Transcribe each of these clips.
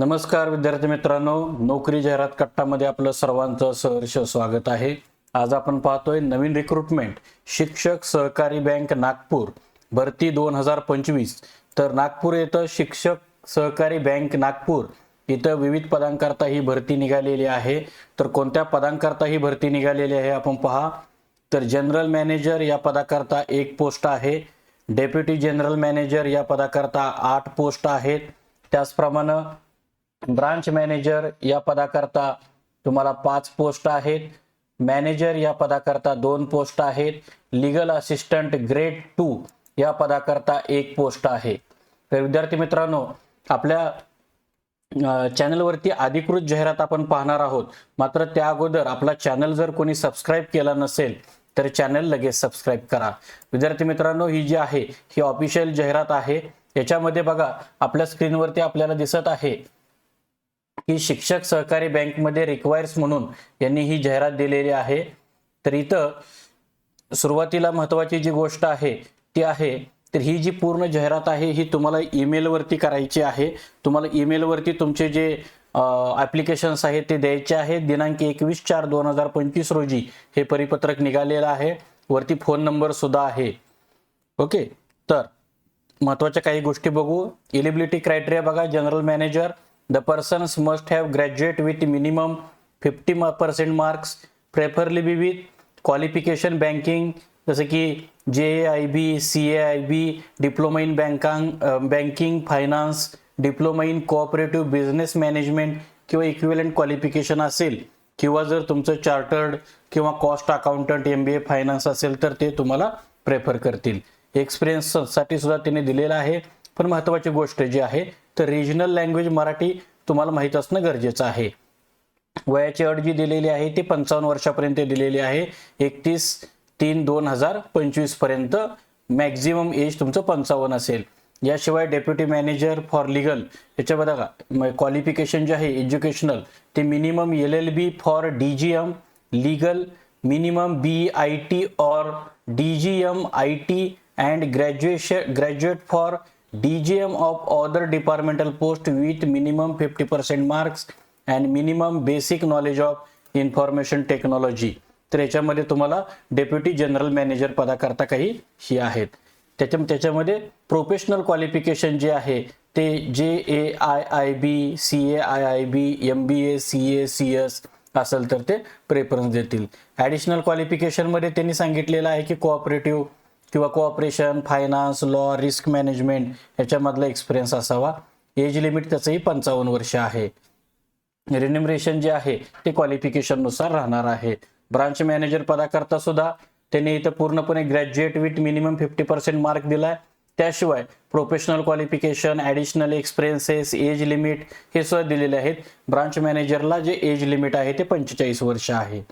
नमस्कार विद्यार्थी मित्रांनो. नोकरी जाहिरात कट्टामध्ये आपलं सर्वांचं सहर्ष स्वागत आहे. आज आपण पाहतोय नवीन रिक्रुटमेंट शिक्षक सहकारी बँक नागपूर भरती दोन हजार पंचवीस. तर नागपूर येथं शिक्षक सहकारी बँक नागपूर. इथं विविध पदांकरता ही भरती निघालेली आहे. तर कोणत्या पदांकरता ही भरती निघालेली आहे आपण पहा. तर जनरल मॅनेजर या पदाकरता एक पोस्ट आहे. डेप्युटी जनरल मॅनेजर या पदाकरता आठ पोस्ट आहेत. त्याचप्रमाणे ब्रांच मॅनेजर या पदाकरता तुम्हाला पाच पोस्ट आहेत. मॅनेजर या पदाकरता दोन पोस्ट आहेत. लिगल असिस्टंट ग्रेड टू या पदाकरता एक पोस्ट आहे. तर विद्यार्थी मित्रांनो आपल्या चॅनलवरती अधिकृत जाहिरात आपण पाहणार आहोत. मात्र त्या अगोदर आपला चॅनल जर कोणी सबस्क्राईब केला नसेल तर चॅनल लगेच सबस्क्राईब करा. विद्यार्थी मित्रांनो ही जी आहे ही ऑफिशियल जाहिरात आहे. याच्यामध्ये बघा आपल्या स्क्रीनवरती आपल्याला दिसत आहे. की शिक्षक सहकारी बँकमध्ये रिक्वायर्स म्हणून यांनी ही जाहिरात दिलेली आहे. तर इथं सुरुवातीला महत्त्वाची जी गोष्ट आहे ती आहे तर ही जी पूर्ण जाहिरात आहे ही तुम्हाला ईमेलवरती करायची आहे. तुम्हाला ईमेलवरती तुमचे जे ॲप्लिकेशन्स आहेत ते द्यायचे आहेत दिनांक एकवीस चार दोन हजार पंचवीस रोजी हे परिपत्रक निघालेलं आहे. वरती फोन नंबर सुद्धा आहे. ओके? तर महत्त्वाच्या काही गोष्टी बघू. एलिबिलिटी क्रायटेरिया बघा general manager the persons must have graduate with minimum fifty percent marks preferably B with qualification banking जसं की J I B C A I B diploma in banking banking finance diploma in cooperative business management किंवा equivalent qualification असेल. किंवा जर तुमचं chartered किंवा cost accountant M B A finance असेल तर ते तुम्हाला प्रेफर करतील. एक्सपिरियन्ससाठी सुद्धा त्यांनी दिलेलं आहे. पण महत्त्वाची गोष्ट जी आहे तर रिजनल लँग्वेज मराठी तुम्हाला माहीत असणं गरजेचं आहे. वयाची अट जी दिलेली आहे ती पंचावन्न वर्षापर्यंत दिलेली आहे. एकतीस तीन दोन हजार पंचवीसपर्यंत मॅक्झिमम एज तुमचं पंचावन्न असेल. याशिवाय डेप्युटी मॅनेजर फॉर लिगल याच्या बघा क्वालिफिकेशन जे आहे एज्युकेशनल ते minimum L L B for D G M legal minimum B I T or D G M I T and graduation graduate for D of other departmental post with minimum fifty percent marks and minimum basic knowledge of information technology तर याच्यामध्ये तुम्हाला deputy general manager पदाकरता काही ही आहेत. त्याच्या त्याच्यामध्ये professional qualification जे आहे ते J A I I B C A I I B M B A C A C S असेल तर ते प्रेफरन्स देतील. ॲडिशनल क्वालिफिकेशनमध्ये त्यांनी सांगितलेलं आहे की कोऑपरेटिव्ह किंवा cooperation finance law risk management याच्यामधला experience असावा. एज लिमिट त्याचंही पंचावन्न वर्ष आहे. रिन्युमरेशन जे आहे ते क्वालिफिकेशननुसार राहणार आहे. ब्रांच मॅनेजर पदाकरता सुद्धा त्यांनी इथं पूर्णपणे graduate with minimum fifty percent mark दिलाय. त्याशिवाय professional qualification additional experiences age limit हे सुद्धा दिलेले आहेत. ब्रांच मॅनेजरला जे एज लिमिट आहे ते पंचेचाळीस वर्ष आहे.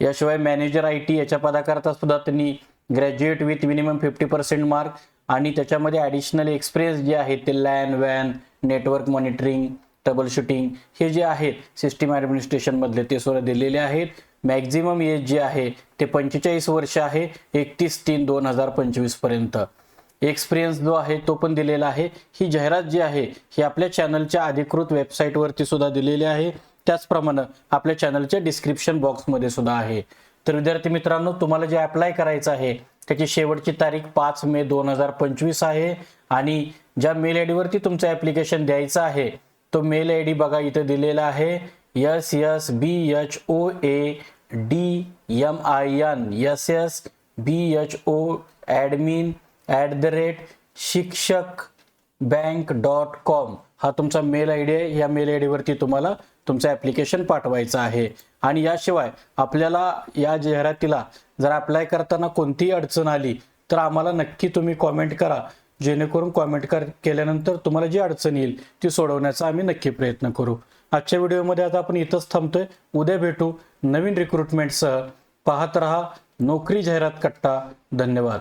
याशिवाय मॅनेजर आय टी याच्या पदाकरता सुद्धा त्यांनी graduate with minimum fifty percent mark आणि त्याच्यामध्ये ॲडिशनल एक्सपिरियन्स जे आहेत ते लॅन वॅन नेटवर्क मॉनिटरिंग ट्रबल शूटिंग हे जे आहेत सिस्टीम ॲडमिनिस्ट्रेशनमधले ते सुद्धा दिलेले आहेत. मॅक्झिमम एज जे आहे ते पंचेचाळीस वर्ष आहे एकतीस तीन दोन हजार पंचवीसपर्यंत. एक्सपिरियन्स जो आहे तो पण दिलेला आहे. ही जाहिरात जी आहे ही आपल्या चॅनलच्या अधिकृत वेबसाईटवरती सुद्धा दिलेली आहे. त्याचप्रमाणे आपल्या चॅनलच्या डिस्क्रिप्शन बॉक्समध्ये सुद्धा आहे. तर विद्यार्थी मित्रांनो तुम्हाला जे अप्लाय करायचं आहे त्याची शेवटची तारीख पाच मे दोन हजार पंचवीस आहे आणि ज्या मेल आय डीवरती तुमचं ॲप्लिकेशन द्यायचं आहे तो मेल आय डी बघा इथं दिलेला आहे. S S B H O A D M I N S S B H O admin at the rate Shikshak bank dot com हा तुमचा मेल आय डी आहे. या मेल आय डीवरती तुम्हाला तुमचं ॲप्लिकेशन पाठवायचं आहे. आणि याशिवाय आपल्याला या जाहिरातीला जर अप्लाय करताना कोणतीही अडचण आली तर आम्हाला नक्की तुम्ही कॉमेंट करा. जेणेकरून कॉमेंट कर केल्यानंतर तुम्हाला जी अडचण येईल ती सोडवण्याचा आम्ही नक्की प्रयत्न करू. आजच्या व्हिडिओमध्ये आता आपण इथंच थांबतोय. उद्या भेटू नवीन रिक्रुटमेंटसह पाहत रहा नोकरी जाहिरात कट्टा. धन्यवाद.